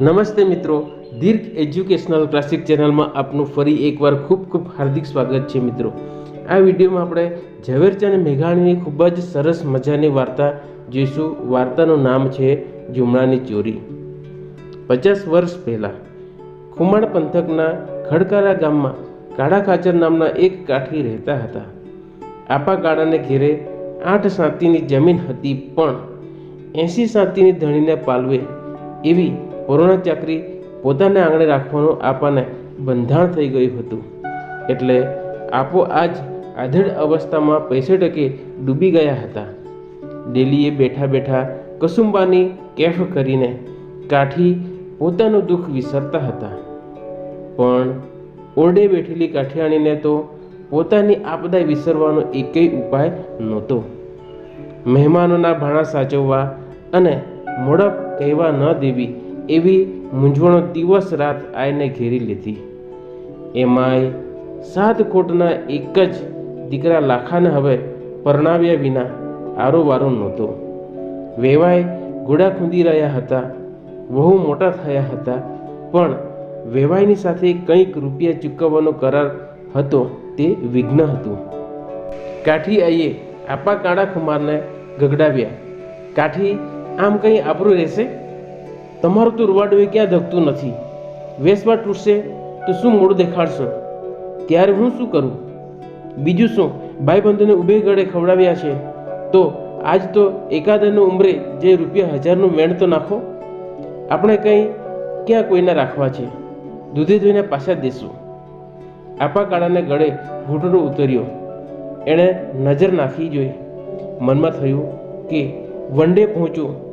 નમસ્તે મિત્રો, દીર્ઘ educational classic ચેનલમાં આપનું ફરી એકવાર ખૂબ ખૂબ હાર્દિક સ્વાગત છે મિત્રો. આ વિડીયોમાં આપણે ઝવેરચંદ મેઘાણીની ખૂબ જ સરસ મજાની વાર્તા જોઈશું. વાર્તાનું નામ છે જુમણાની ચોરી. પચાસ વર્ષ પહેલાં, ખુમાણ પંથકના ખડકારા ગામમાં કાળા ખાચર નામના એક કાઠી રહેતા હતા. આપા કાળાને ઘેરે આઠ સાતીની જમીન હતી પણ એંસી સાતીની ધણીને પાલવે એવી કોરોના ચાકરી પોતાને આંગણે રાખવાનું આપાને બંધાણ થઈ ગયું હતું. એટલે આપો આજ આધેડ અવસ્થામાં પૈસે ટકે ડૂબી ગયા હતા. ડેલીએ બેઠા બેઠા કસુંબાની કેફ કરીને કાઠી પોતાનું દુઃખ વિસરતા હતા. પણ ઓરડે બેઠેલી કાઠિયાણીને તો પોતાની આપદા વિસરવાનો એકેય ઉપાય નહોતો. મહેમાનોના ભાણા સાચવવા અને મોડા કહેવા ન દેવી એવી મૂંઝવણો દિવસ રાત આઈને ઘેરી લીધી. એમાંય સાત કોટના એક જ દીકરા લાખાને હવે પરણાવ્યા વિના આરોવારો નહોતો. વેવાય ઘોડા ખૂંદી રહ્યા હતા બહુ મોટા થયા હતા, પણ વેવાયની સાથે કંઈક રૂપિયા ચૂકવવાનો કરાર હતો તે વિઘ્ન હતું. કાઠી આઈએ આપા કાળા કુમારને ગગડાવ્યા. કાઠી, આમ કંઈ આપણું રહેશે? તમારું તો રૂવાડવે ક્યાં ધકતું નથી? વેસવા તૂટશે તો શું મોડું દેખાડશો? ત્યારે હું શું કરું? બીજું શું? ભાઈબંધોને ઊભે ગળે ખવડાવ્યા છે. તો આજ તો એકાદનો ઉંમરે જે રૂપિયા હજારનું મેણ તો નાખો? આપણે કંઈ ક્યાં કોઈના રાખવા છે? દૂધે ધોઈને પાછા દેશું. આપા કાળાને ગળે ઘૂંટડો ઉતર્યો. એણે નજર નાખી જોઈ. મનમાં થયું કે વન ડે પહોંચું.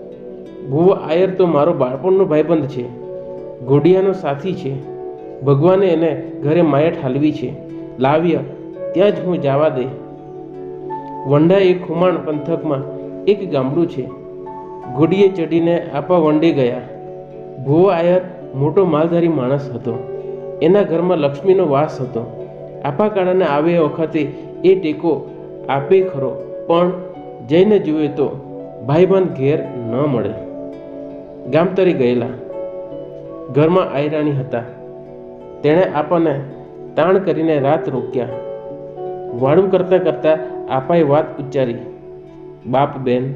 ભુવો આયર તો મારો બાળપણનો ભાઈબંધ છે. ઘોડિયાનો સાથી છે. ભગવાને એને ઘરે માયા ઠાલવી છે. લાવ્યા, ત્યાં જ હું જવા દે. વંડા એ ખુમાણ પંથકમાં એક ગામડું છે. ઘોડીએ ચડીને આપા વંડે ગયા. ભુવો આયર મોટો માલધારી માણસ હતો. એના ઘરમાં લક્ષ્મીનો વાસ હતો. આપા કાળાને આવે વખતે એ ટેકો આપે ખરો, પણ જઈને જુએ તો ભાઈબંધ ઘેર ન મળે. ગામ તરી ગયેલા. ઘરમાં આયરાણી હતા. તેણે આપણને તાણ કરીને રાત રોક્યા. વાળું કરતાં કરતાં આપાએ વાત ઉચ્ચારી, બાપ બેન,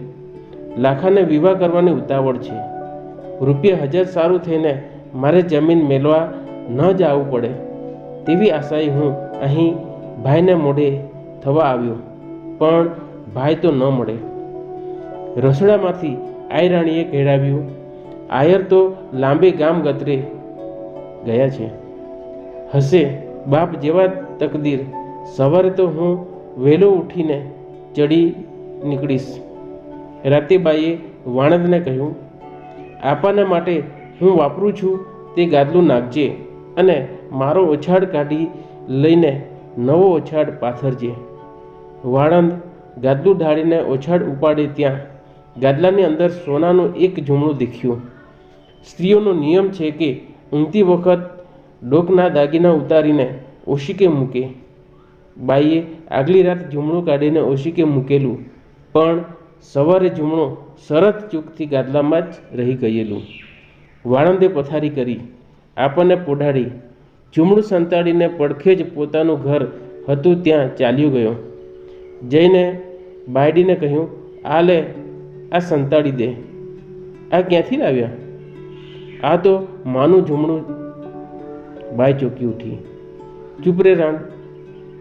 લાખાને વિવાહ કરવાની ઉતાવળ છે. રૂપિયા હજાર સારું થઈને મારે જમીન મેળવા ન જવું પડે. તેવી આશાએ હું અહીં ભાઈને મોઢે થવા આવ્યો. પણ ભાઈ તો ન મળે. રસોડામાંથી આયરાણીએ કહેડાવ્યું આયર તો લાંબે ગામ ગતરે ગયા છે. હશે બાપ જેવા તકદીર. સવારે તો હું વહેલો ઉઠીને ચડી નીકળીશ. રાતેબાઈએ વાણંદને કહ્યું, આપાને માટે હું વાપરું છું તે ગાદલું નાખજે અને મારો ઓછાડ કાઢી લઈને નવો ઓછાડ પાથરજે. વાણંદ ગાદલું ઢાળીને ઓછાડ ઉપાડે ત્યાં ગાદલાની અંદર સોનાનું એક ઝૂમણું દેખ્યું. સ્ત્રીઓનો નિયમ છે કે ઊંઘતી વખત ડોકના દાગીના ઉતારીને ઓશિકે મૂકે. બાઈએ આગલી રાત ઝૂમણું કાઢીને ઓશિકે મૂકેલું, પણ સવારે ઝૂમણું શરત ચૂકથી ગાદલામાં જ રહી ગયેલું. વાળંદે પથારી કરી, આપણને પોઢાડી. ઝૂમડું સંતાડીને પડખે જ પોતાનું ઘર હતું ત્યાં ચાલ્યો ગયો. જઈને બાયડીને કહ્યું આ લે આ સંતાડી દે. આ ક્યાંથી લાવ્યા? આ તો માનું જમણું બાય ચોકી ઉઠી. ચૂપ રે રાણ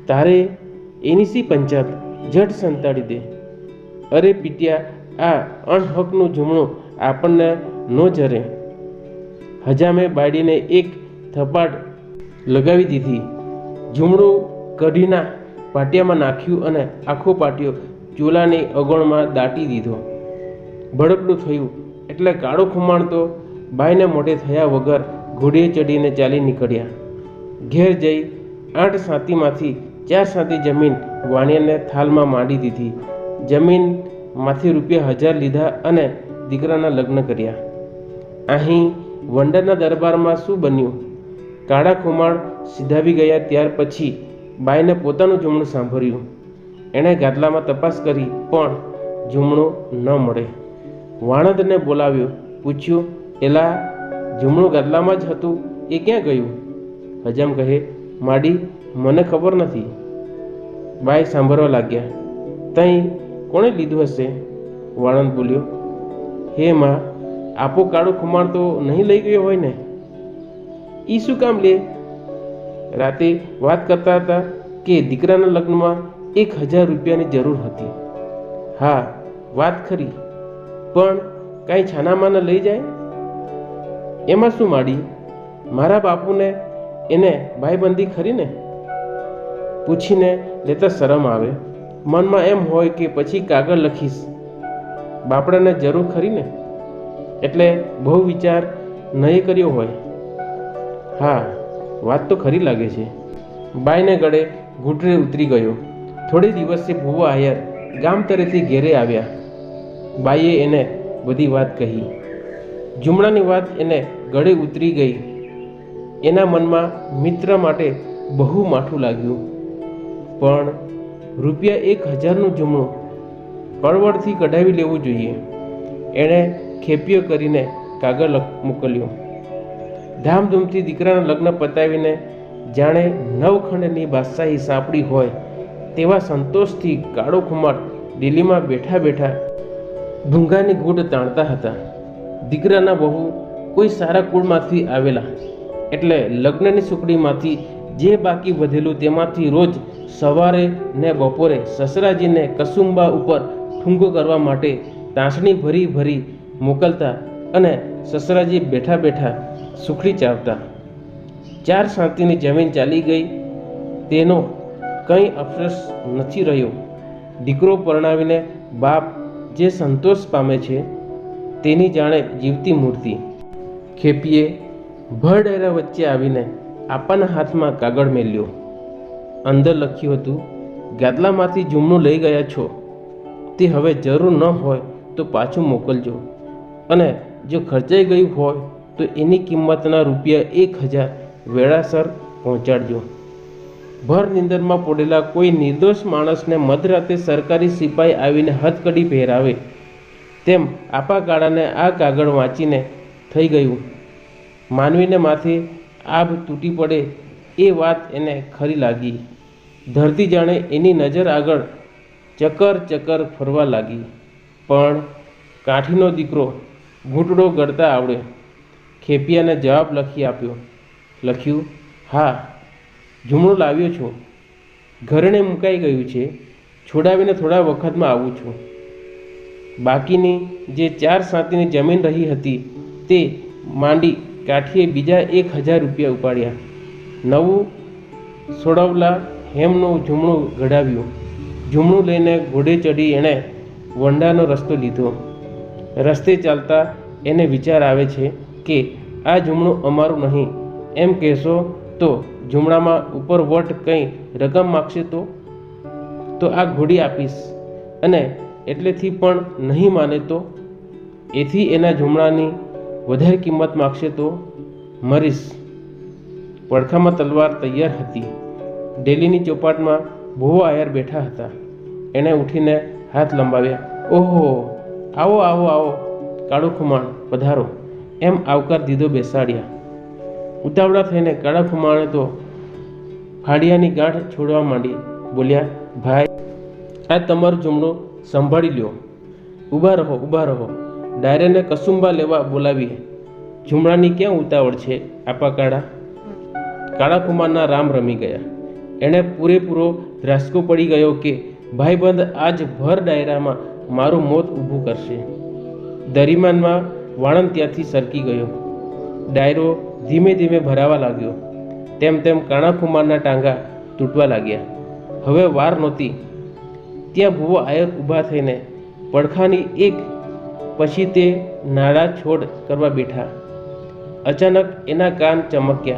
તારે એની સી પંચાત જટ સંતાડી દે. અરે પીટ્યા, આ અણહકનું જમણું આપણને ન જરે. હજામે બાડીને એક થપાટ લગાવી દીધી. ઝૂમડું કઢીના પાટિયામાં નાખ્યું અને આખો પાટિયો ચોલાની અગણમાં દાટી દીધો. ભડકડું થયું. એટલે કાળો ખુમાણ તો બાઈને મોઢે થયા વગર ઘોડીએ ચડીને ચાલી નીકળ્યા. ઘેર જઈ આઠ સાતીમાંથી ચાર સાતી જમીન વાણિયાને થાલમાં માંડી દીધી. જમીનમાંથી રૂપિયા હજાર લીધા અને દીકરાના લગ્ન કર્યા. અહીં વંડરના દરબારમાં શું બન્યું? કાળા ખુમાણ સીધાવી ગયા ત્યાર પછી બાઈને પોતાનું જમણું સાંભળ્યું. એણે ગાદલામાં તપાસ કરી, પણ જમણું ન મળે. વાણંદને બોલાવ્યો, પૂછ્યું, એલા, જમણું ગાદલામાં જ હતું, એ ક્યાં ગયું? હજામ કહે, માડી, મને ખબર નથી. બાઈ સાંભળવા લાગ્યા, તઈ કોણે લીધું હશે? વાણંદ બોલ્યો, હે માં, આપો કાળો ખુમાણ તો નહીં લઈ ગયો હોય ને? એ શું કામ લે? રાતે વાત કરતા હતા કે દીકરાના લગ્નમાં એક હજાર રૂપિયાની જરૂર હતી. હા, વાત ખરી. પણ કાંઈ છાનામાના લઈ જાય? એમાં શું માડી? મારા બાપુને એને ભાઈબંધી ખરીને પૂછીને લેતા શરમ આવે. મનમાં એમ હોય કે પછી કાગળ લખીશ. બાપડાને જરૂર ખરીને એટલે બહુ વિચાર નહીં કર્યો હોય. હા, વાત તો ખરી લાગે છે. બાઈને ગળે ઘૂંટરે ઉતરી ગયો. થોડી દિવસે ભુવા આયર ગામ તરેથી ઘેરે આવ્યા. બાઈએ એને બધી વાત કહી. જુમણાની વાત એને ગળે ઉતરી ગઈ. એના મનમાં મિત્ર માટે બહુ માઠું લાગ્યું. પણ રૂપિયા એક હજારનું જુમણું કળવળથી કઢાવી લેવું જોઈએ. એણે ખેપીઓ કરીને કાગળ મોકલ્યું. ધામધૂમથી દીકરાના લગ્ન પતાવીને જાણે નવખંડની બાદશાહી સાંપડી હોય તેવા સંતોષથી કાળો ખુમાર દિલ્હીમાં બેઠા બેઠા ભૂંગાની ગૂંટ તાણતા હતા. દીકરાના બહુ કોઈ સારા કુળમાંથી આવેલા. એટલે લગ્નની સુકડીમાંથી જે બાકી વધેલું તેમાંથી રોજ સવારે ને બપોરે સસરાજીને કસુંબા ઉપર ઠૂંગો કરવા માટે તાંસણી ભરી ભરી મોકલતા અને સસરાજી બેઠા બેઠા સુખડી ચાવતા. ચાર શાંતિની જમીન ચાલી ગઈ. તેનો કંઈ અફસોસ નથી રહ્યો. દીકરો પરણાવીને બાપ જે સંતોષ પામે છે, તેની જાણે જીવતી મૂર્તિ. ખેપીએ ભરડેરા વચ્ચે આવીને આપાના હાથમાં કાગળ મેલ્યો. અંદર લખ્યું હતું, ગાદલામાંથી જુમણું લઈ ગયા છો. તે હવે જરૂર ન હોય તો પાછું મોકલજો. અને જો ખર્ચાઈ ગયું હોય તો એની કિંમતના રૂપિયા એક હજાર વેળાસર પહોંચાડજો. ભર નિંદરમાં પડેલા કોઈ નિર્દોષ માણસને મધરાતે સરકારી સિપાઈ આવીને હથકડી પહેરાવે તેમ આપા ગાળાને આ કાગળ વાંચીને થઈ ગયું. માનવીને માથે આભ તૂટી પડે એ વાત એને ખરી લાગી. ધરતી જાણે એની નજર આગળ ચકર ચકર ફરવા લાગી. પણ કાઠીનો દીકરો ઘૂંટડો ગળતા આવડે. ખેપિયાને જવાબ લખી આપ્યો. લખ્યું, હા જુમણું લાવ્યો છું. ઘરણે મુકાઈ ગયું છે. છોડાવીને થોડા વખતમાં આવું છું. બાકીની જે ચાર સાતીની જમીન રહી હતી તે માંડી કાઠીએ બીજા એક હજાર રૂપિયા ઉપાડ્યા. નવું સોડવલા હેમનું ઝૂમણું ઘડાવ્યું ઝૂમણું લઈને ઘોડે ચડી એણે વંડાનો રસ્તો લીધો. રસ્તે ચાલતા એને વિચાર આવે છે કે આ ઝૂમણું અમારું નહીં. એમ કહેશો તો ઝૂમડામાં ઉપર વટ કંઈ રકમ માગશે તો? તો આ ઘોડી આપીશ. અને એટલેથી પણ નહીં માને તો? એથી એના ઝૂમડાની વધારે કિંમત માગશે તો? મરીશ. પડખામાં તલવાર તૈયાર હતી. ડેલીની ચોપાટમાં ભૂવો આયર બેઠા હતા. એણે ઉઠીને હાથ લંબાવ્યા. ઓહો! આવો આવો આવો. કાળું ખુમાણ, પધારો. એમ આવકાર દીધો બેસાડ્યા. ઉતાવળા થઈને કાળા ખુમાણે તો ફાડિયાની ગાંઠ છોડવા માંડી. બોલ્યા, ભાઈ, આ તમારું જમણું સંભાળી લ્યો. ઊભા રહો ઊભા રહો. ડાયરેને કસુંબા લેવા બોલાવીએ. જુમડાની ક્યાં ઉતાવળ છે, આપા કાળા? કાળા રામ રમી ગયા. એણે પૂરેપૂરો ધ્રાસકો પડી ગયો કે, ભાઈબંધ આજ ભર ડાયરામાં મારું મોત ઊભું કરશે. દરિમાનમાં વાણંદ ત્યાંથી સરકી ગયો. ડાયરો ધીમે ધીમે ભરાવા લાગ્યો. તેમ તેમ કાણા કુમારના ટાંગા તૂટવા લાગ્યા. હવે વાર નહોતી. ત્યાં ભૂવો આયર ઊભા થઈને પડખાની એક પછી તે નાળા છોડ કરવા બેઠા. અચાનક એના કાન ચમક્યા.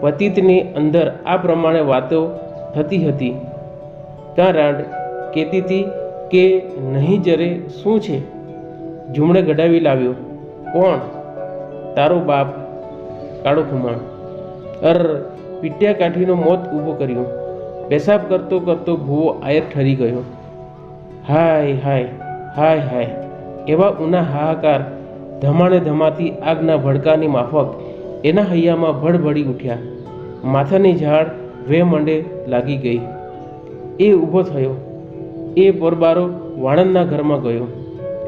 પતિતની અંદર આ પ્રમાણે વાતો થતી હતી. કાં રાંડ કહેતી હતી કે નહીં જરે, શું છે? ઝુમડે ગડાવી લાવ્યો. કોણ? તારો બાપ કાળો ખુમાણ. અર, પીટ્યા કાઠીનો મોત ઊભો કર્યો. પેશાબ કરતો કરતો ભૂવો આયર ઠરી ગયો. હાય હાય હાય હાય. એવા ઉના હાહાકાર, ધમાણે ધમાતી આગના ભડકાની માફક એના હૈયામાં ભડભડી ઉઠ્યા. માથાની ઝાડ વે મંડે લાગી ગઈ. એ ઊભો થયો. એ પરબારો વાણંદના ઘરમાં ગયો.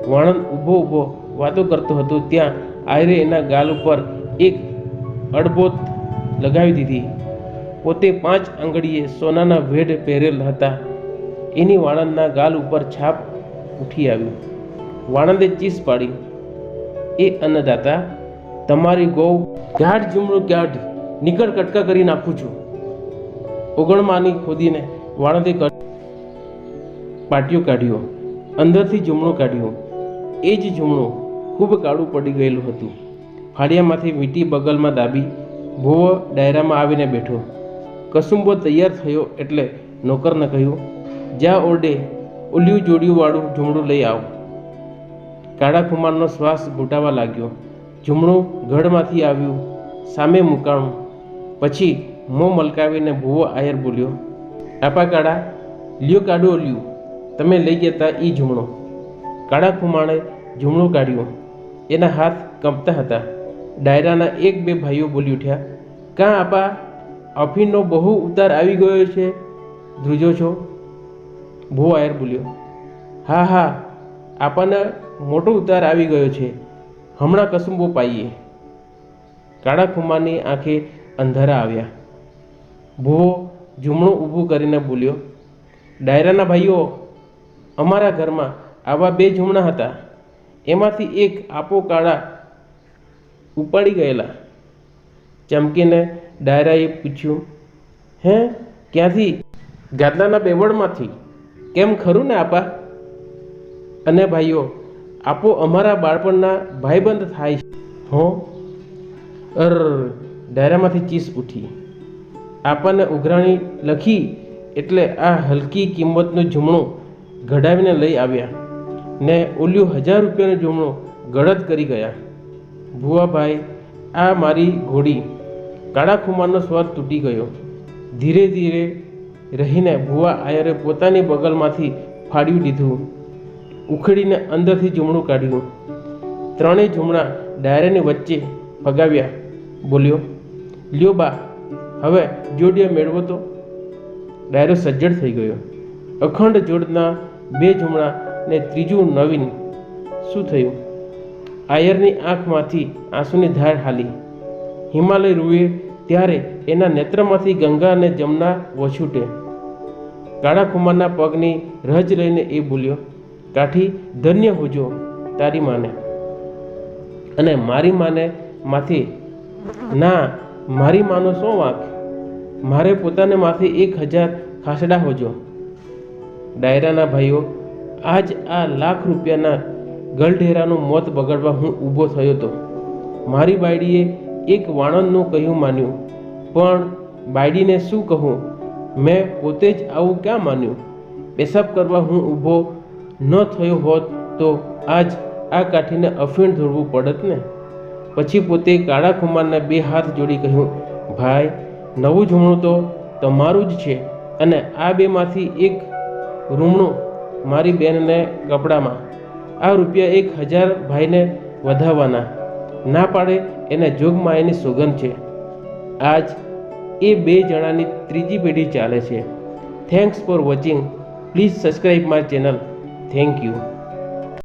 વાણંદ ઊભો ઊભો વાતો કરતો હતો ત્યાં આયરે એના ગાલ ઉપર એક અડબોત લગાવી દીધી. પોતે પાંચ આંગળીએ સોનાના વેઢ પહેરેલ હતા. એની વાણંદના ગાલ ઉપર છાપ ઉઠી આવ્યું. વાણંદે ચીસ પાડી. એ અન્નદાતા, તમારી ગૌ ગાઢ જુમડું ગાઢ નીકળ કટકા કરી નાખું છું. ઓગણમાની ખોદીને વાણંદે પાટિયો કાઢ્યો. અંદરથી જુમણો કાઢ્યું. એ જ જુમણો ખૂબ કાળું પડી ગયેલું હતું. ફાળિયામાંથી વીંટી બગલમાં દાબી ભૂવો ડાયરામાં આવીને બેઠો. કસુંબો તૈયાર થયો એટલે નોકરને કહ્યું જ્યાં ઓરડે ઓલિયું જોડિયુંવાળું ઝૂમડું લઈ આવો. કાળા કુમારનો શ્વાસ ઘૂંટાવા લાગ્યો. ઝૂમડું ગઢમાંથી આવ્યું, સામે મુકાણું. પછી મોં મલકાવીને ભૂવો આયર બોલ્યો આપા કાળા, લ્યો કાઢો લ્યું તમે લઈ જતા એ ઝૂમણો કાળા કુમારે ઝૂમણું કાઢ્યું. એના હાથ કંપતા હતા. ડાયરાના એક બે ભાઈઓ બોલી ઉઠ્યા, કાં આપા, અફીણનો બહુ ઉતાર આવી ગયો છે? ધ્રુજો છો? ભો આયર બોલ્યો, હા હા આપણને મોટો ઉતાર આવી ગયો છે. હમણાં કસુંબો પાઈએ. કાળા ખુમાની આંખે અંધારા આવ્યા. ભૂવો જુમણું ઊભું કરીને બોલ્યો, ડાયરાના ભાઈઓ, અમારા ઘરમાં આવા બે જુમણા હતા. એમાંથી એક આપો કાળા ઉપાડી ગયેલા. ચમકીને ડાયરાએ પૂછ્યું, હે, ક્યાંથી? ગાદલાના બેવડમાંથી? કેમ ખરું ને આપા? અને ભાઈઓ, આપો અમારા બાળપણના ભાઈબંધ થાય છે. હો? અર, ડાયરામાંથી ચીસ ઉઠી. આપણને ઉઘરાણી લખી એટલે આ હલકી કિંમતનું ઝૂમણું ઘડાવીને લઈ આવ્યા ને ઓલ્યું હજાર રૂપિયાનું ઝૂમણું ગળત કરી ગયા. ભુવાભાઈ, આ મારી ઘોડી. કાળા ખુમારનો સ્વર તૂટી ગયો. ધીરે ધીરે રહીને ભુવા આયરે પોતાની બગલમાંથી ફાડ્યું લીધું ઉખેડીને અંદરથી જુમણું કાઢ્યું. ત્રણેય જુમણા ડાયરાની વચ્ચે ફગાવ્યા બોલ્યો, લ્યો બા, હવે જોડિયા મેળવો તો. ડાયરો સજ્જડ થઈ ગયો. અખંડ જોડના બે ઝૂમણા ને ત્રીજું નવીન. શું થયું? આયરની આંખમાંથી આંસુની ધાર હાલી. હિમાલય રૂએ ત્યારે એના નેત્રમાંથી ગંગા અને જમના વછૂટે. કાળા કુમારના પગની રજ લઈને એ બોલ્યો, કાઠી, ધન્ય હોજો તારી માને. અને મારી માને માથી ના, મારી માનો શું વાંક. મારે પોતાને માથે એક હજાર ખાસડા હોજો ડાયરાના ભાઈઓ, આજ આ લાખ રૂપિયાના ગલઢેરાનું મોત બગાડવા હું ઊભો થયો હતો મારી બાયડીએ એક વાણંદનું કહ્યું માન્યું, પણ બાયડીને શું કહું? મેં પોતે જ આવું ક્યાં માન્યું? પેશાબ કરવા હું ઊભો ન થયો હોત તો આજ આ કાઠીને અફીણ ધોળવું પડત ને? પછી પોતે કાળા કુમારને બે હાથ જોડી કહ્યું, ભાઈ, નવું ઝૂમણું તો તમારું જ છે અને આ બેમાંથી એક રૂમણું મારી બેનને કપડામાં. આ રૂપિયા એક હજાર ભાઈને વધાવવાના. ના પાડે એના જોગમાં એની સોગંદ છે. આજ એ બે જણાની ત્રીજી પેઢી ચાલે છે. Thanks for watching please subscribe my channel thank you